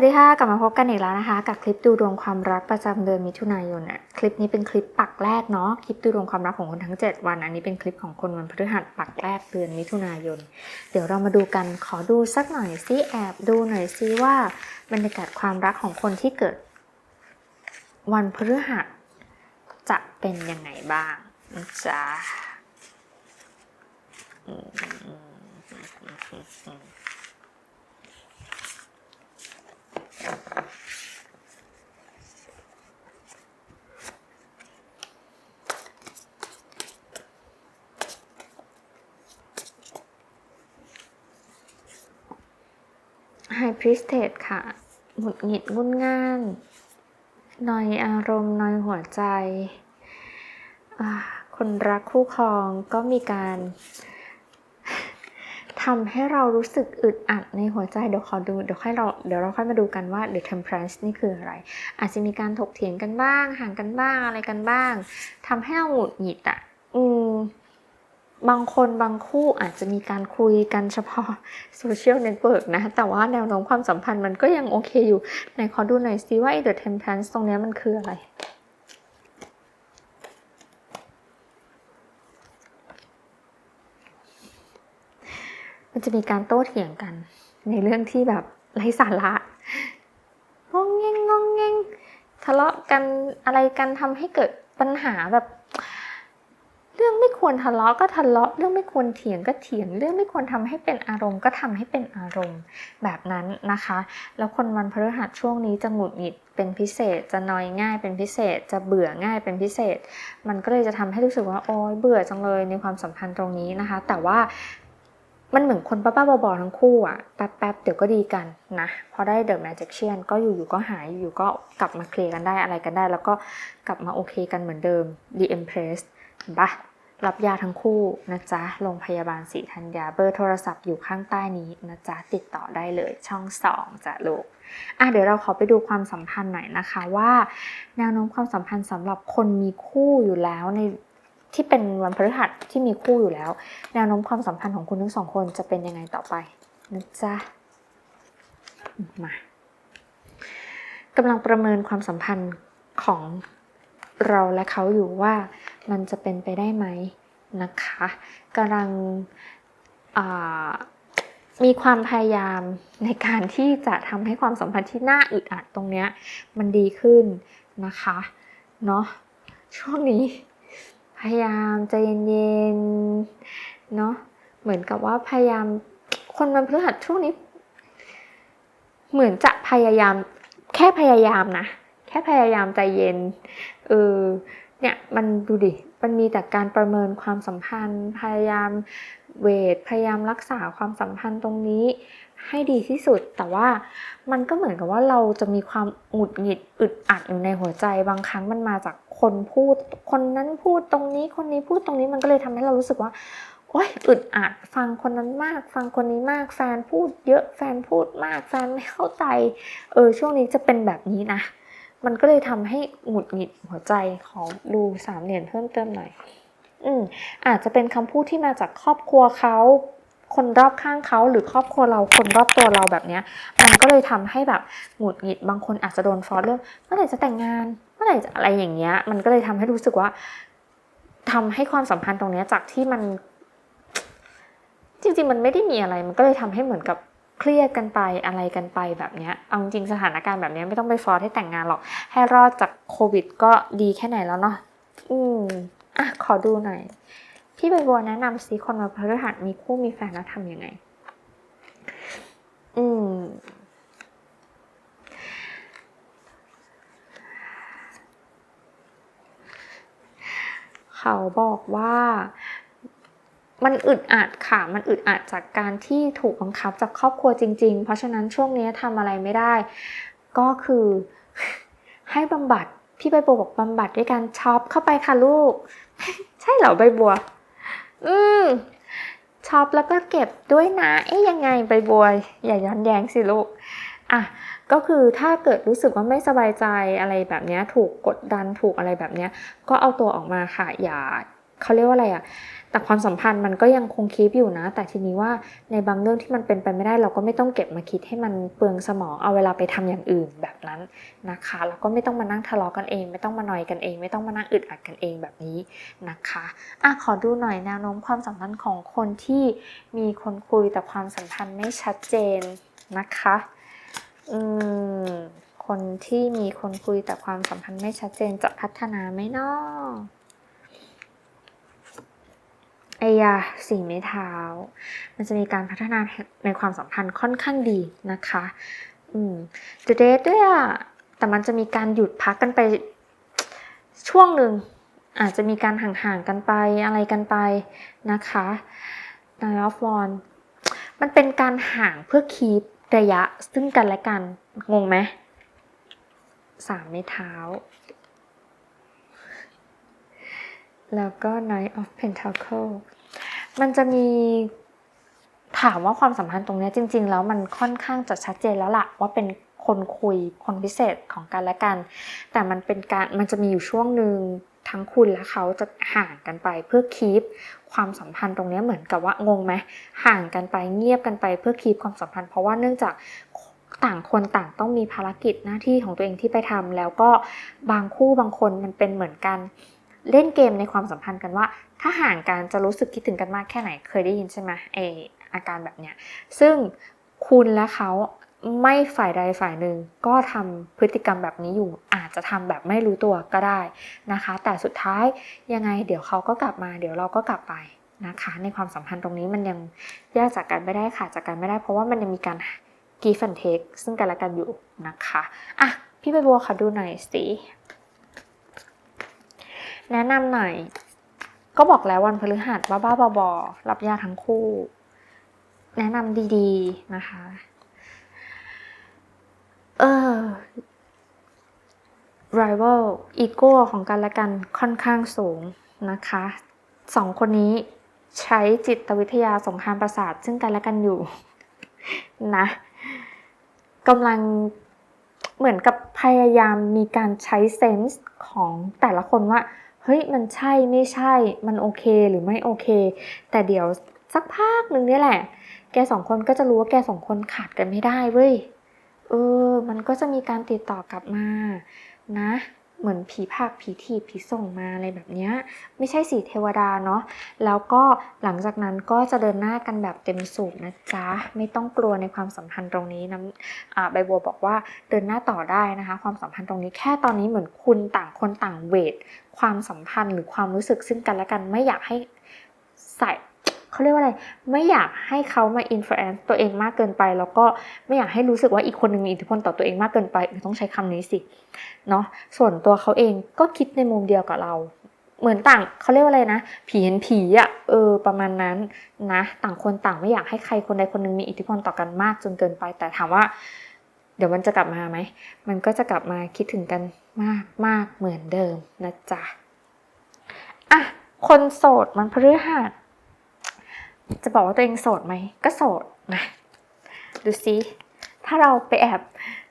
สวัสดีค่ะกลับมาพบกันอีกแล้วนะคะ กับคลิปดูดวงความรักประจำเดือนมิถุนายนอะคลิปนี้เป็นคลิปปักแรกเนาะคลิปดูดวงความรักของคนทั้ง 7 วัน อันนี้เป็นคลิปของคนวันพฤหัสปักแรกเดือนมิถุนายน เดี๋ยวเรามาดูกันขอดูสักหน่อยซิแอบดูหน่อยซิว่าบรรยากาศความรักของคนที่เกิด วันพฤหัสจะเป็นยังไงบ้างจ๊ะ พริสเทสค่ะ หงุดหงิดงุนง่านนอยอารมณ์นอยหัวใจ คนรักคู่ครองก็มีการทำให้เรารู้สึกอึดอัดในหัวใจ เดี๋ยวขอดู เดี๋ยวค่อยเรา เดี๋ยวเราค่อยมาดูกันว่า The Temperance นี่คืออะไร อาจจะมีการถกเถียงกันบ้าง ห่างกันบ้าง อะไรกันบ้าง ทำให้เราหงุดหงิดอะ อืม บางคนบางคู่อาจจะมีการคุยกันเฉพาะโซเชียลเน็ตเวิร์กนะ แต่ว่าแนวโน้มความสัมพันธ์มันก็ยังโอเคอยู่ไหนขอดูหน่อยซิว่าไอ้ The Temperance ตรงนี้มันคืออะไรมันจะมีการโต้เถียงกัน ในเรื่องที่แบบไร้สาระงงแงงงงแงงทะเลาะกันอะไรกันทำให้เกิดปัญหาแบบ เรื่องไม่ควรทะเลาะก็ทะเลาะ เรื่องไม่ควรเถียงก็เถียง เรื่องไม่ควรทำให้เป็นอารมณ์ก็ทำให้เป็นอารมณ์แบบนั้นนะคะ แล้วคนวันพฤหัสช่วงนี้จะหงุดหงิดเป็นพิเศษ จะนอยง่ายเป็นพิเศษ จะเบื่อง่ายเป็นพิเศษ มันก็เลยจะทำให้รู้สึกว่าโอ๊ยเบื่อจังเลยในความสัมพันธ์ตรงนี้นะคะ แต่ว่ามันเหมือนคนบ้าๆบอๆทั้งคู่อะแป๊บๆเดี๋ยวก็ดีกันนะพอได้เดอะแมจิกเชียนก็อยู่ๆก็หายอยู่ๆก็กลับมาเคลียร์กันได้อะไรกันได้ แล้วก็กลับมาโอเคกันเหมือนเดิม The Empress เห็นปะ รับยาทั้งคู่นะจ๊ะโรงพยาบาลศรีธัญญาเบอร์โทรศัพท์อยู่ข้างใต้นี้นะจ๊ะติดต่อได้เลยช่อง2จ้ะลูกอะเดี๋ยวเราขอไปดูความสัมพันธ์หน่อยนะคะว่าแนวโน้มความสัมพันธ์สำหรับคนมีคู่อยู่แล้วในที่เป็นวันพฤหัสที่มีคู่อยู่แล้ว แนวโน้มความสัมพันธ์ของคุณทั้งสองคนจะเป็นยังไงต่อไปนะจ๊ะมากำลังประเมินความสัมพันธ์ของเราและเขาอยู่ว่า มันจะเป็นไปได้ไหมนะคะกำลังมีความพยายามในการที่จะทำให้ความสัมพันธ์ที่น่าอึดอัดตรงเนี้ยมันดีขึ้นนะคะเนาะช่วงนี้ พยายามใจเย็นๆเนาะเหมือนกับว่าพยายามคนมันพฤหัสช่วงนี้ เหมือนจะพยายามแค่พยายามนะ แค่พยายามใจเย็นเออ เนี่ยมันดูดิ มันมีแต่การประเมินความสัมพันธ์ พยายามเวท พยายามรักษาความสัมพันธ์ตรงนี้ให้ดีที่สุด แต่ว่ามันก็เหมือนกับว่าเราจะมีความหงุดหงิดอึดอัดอยู่ในหัวใจ บางครั้งมันมาจากคนพูด คนนั้นพูดตรงนี้ คนนี้พูดตรงนี้ มันก็เลยทำให้เรารู้สึกว่า โอ๊ย อึดอัด ฟังคนนั้นมาก ฟังคนนี้มาก แฟนพูดเยอะ แฟนพูดมาก แฟนไม่เข้าใจ เออ ช่วงนี้จะเป็นแบบนี้นะ มันก็เลยทำให้หงุดหงิดหัวใจของดูสามเหรียญเพิ่มเติมหน่อย อืมอาจจะเป็นคำพูดที่มาจากครอบครัวเขาคนรอบข้างเขาหรือครอบครัวเราคนรอบตัวเราแบบเนี้ยมันก็เลยทำให้แบบหงุดหงิดบางคนอาจจะโดนฟอร์เรื่องเมื่อไหร่จะแต่งงานเมื่อไหร่จะอะไรอย่างเงี้ย มันก็เลยทำให้รู้สึกว่าทำให้ความสัมพันธ์ตรงเนี้ยจากที่มัน จริงๆ มันไม่ได้มีอะไร มันก็เลยทำให้เหมือนกับ เครียดกันไปอะไรกันไปแบบนี้เอาจริงสถานการณ์แบบนี้ไม่ต้องไปฟอร์ให้แต่งงานหรอก ให้รอดจากโควิดก็ดีแค่ไหนแล้วเนาะอืมอะขอดูหน่อย พี่ใบบัวแนะนำซิคนมาพฤหัสมีคู่มีแฟนแล้วทำยังไง อืมเขาบอกว่า มันอึดอัดค่ะ มันอึดอัดจากการที่ถูกบังคับจากครอบครัวจริง ๆ เพราะฉะนั้นช่วงนี้ทำอะไรไม่ได้ ก็คือให้บำบัด พี่ใบบัวบอกบำบัดด้วยการช็อปเข้าไปค่ะลูก ใช่เหรอใบบัว อืมช็อปแล้วก็เก็บด้วยนะ เอ๊ยยังไงใบบัว อย่าย้อนแย้งสิลูก อะ ก็คือถ้าเกิดรู้สึกว่าไม่สบายใจอะไรแบบนี้ ถูกกดดัน ถูกอะไรแบบนี้ ก็เอาตัวออกมาค่ะ อย่า เขาเรียกว่าอะไรอะแต่ความสัมพันธ์มันก็ยังคงคีปอยู่นะ แต่ทีนี้ว่าในบางเรื่องที่มันเป็นไปไม่ได้เราก็ไม่ต้องเก็บมาคิดให้มันเปลืองสมองเอาเวลาไปทำอย่างอื่นแบบนั้นนะคะแล้วก็ไม่ต้องมานั่งทะเลาะกันเอง ไม่ต้องมานอยกันเอง ไม่ต้องมานั่งอึดอัดกันเองแบบนี้นะคะอะขอดูหน่อยแนวโน้มความสัมพันธ์ของคนที่มีคนคุยแต่ความสัมพันธ์ไม่ชัดเจนนะคะอืมคนที่มีคนคุยแต่ความสัมพันธ์ไม่ชัดเจนจะพัฒนาไหมเนาะ ไอยาสี่ไม้เท้า มันจะมีการพัฒนาในความสัมพันธ์ค่อนข้างดีนะคะ อืมดูเดทด้วยอะแต่มันจะมีการหยุดพักกันไปช่วงหนึ่งอาจจะมีการห่างๆกันไปอะไรกันไปนะคะนายออฟวอนมันเป็นการห่างเพื่อคีประยะซึ่งกันและกัน งงไหมสามไม้เท้า แล้วก็ Knight of Pentacle มันจะมีถามว่าความสัมพันธ์ตรงนี้จริง ๆ แล้วมันค่อนข้างจะชัดเจนแล้วล่ะว่าเป็นคนคุยคนพิเศษของกันและกัน แต่มันเป็นการมันจะมีอยู่ช่วงหนึ่งทั้งคุณและเขาจะห่างกันไปเพื่อคีปความสัมพันธ์ตรงนี้เหมือนกับว่างงไหมห่างกันไปเงียบกันไปเพื่อคีปความสัมพันธ์เพราะว่าเนื่องจากต่างคนต่างต้องมีภารกิจหน้าที่ของตัวเองที่ไปทำแล้วก็บางคู่บางคนมันเป็นเหมือนกัน เล่นเกมในความสัมพันธ์กันว่า ถ้าห่างกันจะรู้สึกคิดถึงกันมากแค่ไหนเคยได้ยินใช่ไหมเออาการแบบเนี้ยซึ่งคุณและเขาไม่ฝ่ายใดฝ่ายหนึ่งก็ทำพฤติกรรมแบบนี้อยู่อาจจะทำแบบไม่รู้ตัวก็ได้นะคะ แต่สุดท้ายยังไงเดี๋ยวเขาก็กลับมาเดี๋ยวเราก็กลับไปนะคะ ในความสัมพันธ์ตรงนี้มันยังแยกจากกันไม่ได้ขาดจากกันไม่ได้ เพราะว่ามันยังมีการ give and take ซึ่งกันและกันอยู่นะคะอะพี่ใบบัวขอดูหน่อยสิ แนะนำหน่อย ก็บอกแล้ววันพฤหัสบ้าบ้าบอบอรับยาทั้งคู่ แนะนำดีๆนะคะ เออ rival ego ของกันและกันค่อนข้างสูงนะคะสองคนนี้ใช้จิตวิทยาสงครามประสาท ซึ่งกันและกันอยู่นะกำลังเหมือนกับพยายามมีการใช้เซนส์ของแต่ละคนว่า เฮ้ยมันใช่ไม่ใช่มันโอเคหรือไม่โอเค แต่เดี๋ยวสักพักหนึ่งนี่แหละ แกสองคนก็จะรู้ว่าแกสองคนขาดกันไม่ได้เว้ยเออ มันก็จะมีการติดต่อกลับมานะ เหมือนผีผากผีถีผีส่งมาอะไรแบบนี้ไม่ใช่สีเทวดาเนาะแล้วก็หลังจากนั้นก็จะเดินหน้ากันแบบเต็มสูบนะจ๊ะไม่ต้องกลัวในความสัมพันธ์ตรงนี้นะอ่าใบบัวบอกว่าเดินหน้าต่อได้นะคะ ความสัมพันธ์ตรงนี้แค่ตอนนี้เหมือนคุณต่างคนต่างเวทความสัมพันธ์หรือความรู้สึกซึ่งกันและกันไม่อยากให้ใส่ เขาเรียกว่าอะไร ไม่อยากให้เขามาอินฟลูเอนซ์ตัวเองมากเกินไป แล้วก็ไม่อยากให้รู้สึกว่าอีกคนหนึ่งมีอิทธิพลต่อตัวเองมากเกินไปต้องใช้คำนี้สิเนาะส่วนตัวเขาเองก็คิดในมุมเดียวกับเรา เหมือนต่างเขาเรียกว่าอะไรนะ ผีเห็นผีอะ่ะเออประมาณนั้นนะต่างคนต่างไม่อยากให้ใครคนใดคนหนึ่งมีอิทธิพลต่อกันมากจนเกินไป แต่ถามว่าเดี๋ยวมันจะกลับมาไหม มันก็จะกลับมาคิดถึงกันมากมากเหมือนเดิมนะจ๊ะ อะ คนโสดมันพฤหัส จะบอกว่าตัวเองโสดไหม ก็โสดนะดูซิ ถ้าเราไปแอบ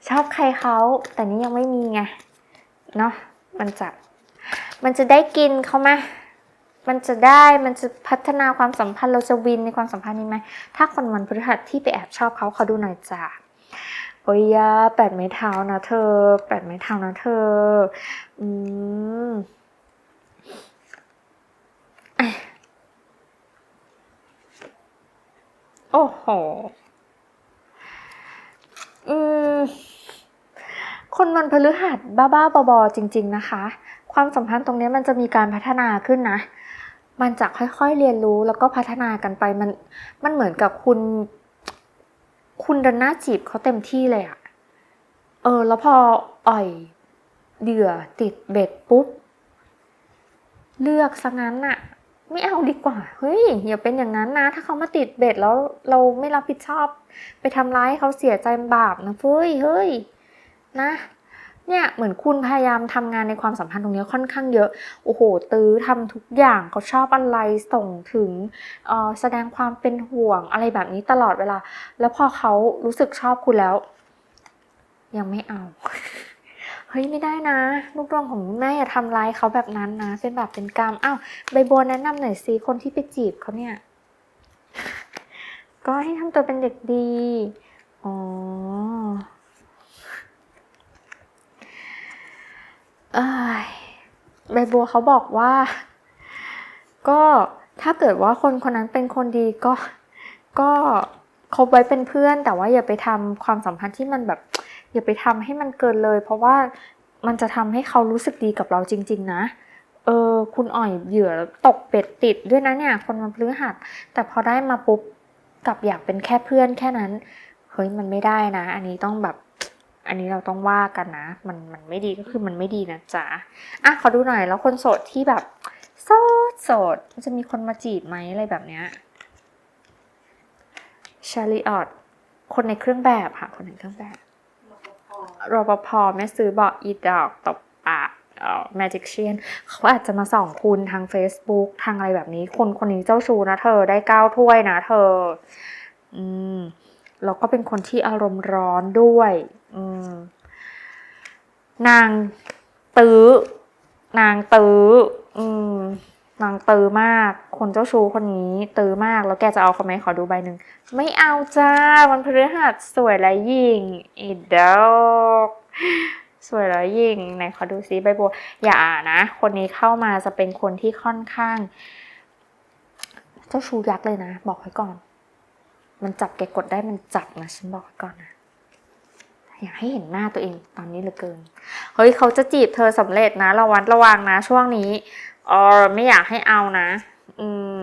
ชอบใครเขาแต่นี้ยังไม่มีไงเนาะมันจะมันจะได้กินเขาไหมมันจะได้มันจะพัฒนาความสัมพันธ์เราจะวินในความสัมพันธ์นี้ไหมถ้าคนวันพฤหัสที่ไปแอบชอบเขาเขาดูหน่อยจ้ะโอ้ยยาแปดไม้เท้านะเธอแปดไม้เท้านะเธอ อืม อ้โห อืม คนมันพฤหัสบ้าๆบอๆจริง ๆ นะคะ ความสัมพันธ์ตรงนี้มันจะมีการพัฒนาขึ้นนะ มันจะค่อยๆเรียนรู้แล้วก็พัฒนากันไป มัน มันเหมือนกับคุณ คุณดินหน้าจีบเขาเต็มที่เลยอะเออ แล้วพออ่อยเดือติดเบ็ดปุ๊บ เลือกซะงั้นอะ ไม่เอาดีกว่า เฮ้ยอย่าเป็นอย่างนั้นนะ ถ้าเขามาติดเบ็ดแล้วเราไม่รับผิดชอบ ไปทำร้ายเขาเสียใจบาปนะเฟ้ยเฮ้ยนะ เนี่ยเหมือนคุณพยายามทำงานในความสัมพันธ์ตรงนี้ค่อนข้างเยอะ โอ้โห ตื้อทำทุกอย่างเขาชอบอะไรส่งถึงแสดงความเป็นห่วงอะไรแบบนี้ตลอดเวลา แล้วพอเขารู้สึกชอบคุณแล้ว ยังไม่เอา เฮ้ยไม่ได้นะ ลูกดวงของแม่อย่าทำร้ายเขาแบบนั้นนะเป็นแบบเป็นกรรมอ้าวใบบัวแนะนำหน่อยสิคนที่ไปจีบเขาเนี่ย ก็ให้ทำตัวเป็นเด็กดีอ๋อเอ้ยใบบัวเขาบอกว่า ก็ถ้าเกิดว่าคนคนนั้นเป็นคนดีก็ก็คบไว้เป็นเพื่อน แต่ว่าอย่าไปทำความสัมพันธ์ที่มันแบบ อย่าไปทำให้มันเกินเลย เพราะว่ามันจะทำให้เขารู้สึกดีกับเราจริง ๆ นะเออคุณอ่อยเหยื่อตกเป็ดติดด้วยนะเนี่ย คนมาพฤหัสแต่พอได้มาปุ๊บกลับอยากเป็นแค่เพื่อนแค่นั้นเฮ้ยมันไม่ได้นะ อันนี้ต้องแบบอันนี้เราต้องว่ากันนะ มันมันไม่ดีก็คือมันไม่ดีนะจ๊ะอะขอดูหน่อยแล้วคนโสดที่แบบโสดโสดมันจะมีคนมาจีบไหมอะไรแบบเนี้ยชาลีออตคนในเครื่องแบบค่ะ คนในเครื่องแบบ รปภแม่ซื้อบอกอีดอกตบปากเอ่อ magic เชียนเขาอาจจะมาส่องคุณทาง Facebook ทางอะไรแบบนี้ คนคนนี้เจ้าชู้นะเธอได้เก้าถ้วยนะเธอ อืมแล้วก็เป็นคนที่อารมณ์ร้อนด้วย อืม นางตื้อนางตื้อ อืม นางตือมาก คนเจ้าชู้คนนี้ตือมาก แล้วแกจะเอาเขาไหมขอดูใบหนึ่ง ไม่เอาจ้า วันพฤหัสสวยและยิ่ง อีดอกสวยแล้วยิ่งไหนขอดูซิใบบัว อย่านะ คนนี้เข้ามาจะเป็นคนที่ค่อนข้าง เจ้าชู้ยักษ์เลยนะ บอกไว้ก่อน มันจับแกกดได้มันจับนะฉันบอกไว้ก่อนนะอยากให้เห็นหน้าตัวเองตอนนี้เหลือเกิน เฮ้ยเขาจะจีบเธอสำเร็จนะ ระวัดระวังนะช่วงนี้ ออไม่อยากให้เอานะ อืม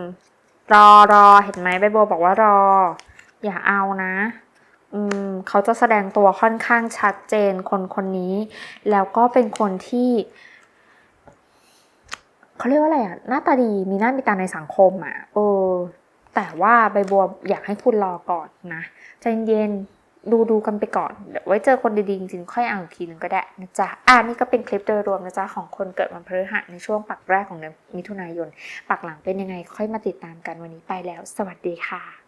รอรอเห็นไหมใบบัวบอกว่ารอ อย่าเอานะ อืม เขาจะแสดงตัวค่อนข้างชัดเจนคนคนนี้ แล้วก็เป็นคนที่เขาเรียกว่าอะไรอะหน้าตาดีมีหน้ามีตาในสังคมอะเออ แต่ว่าใบบัวอยากให้คุณรอก่อนนะใจเย็น ดูดูกันไปก่อน เดี๋ยวไว้เจอคนดีๆ จริงๆ ค่อยอ่าอีกทีหนึ่งก็ได้นะจ๊ะ อ่านี่ก็เป็นคลิปโดยรวมนะจ๊ะ ของคนเกิดวันพฤหัสในช่วงปักแรกของเดือนมิถุนายน ปักหลังเป็นยังไงค่อยมาติดตามกันวันนี้ไปแล้ว สวัสดีค่ะ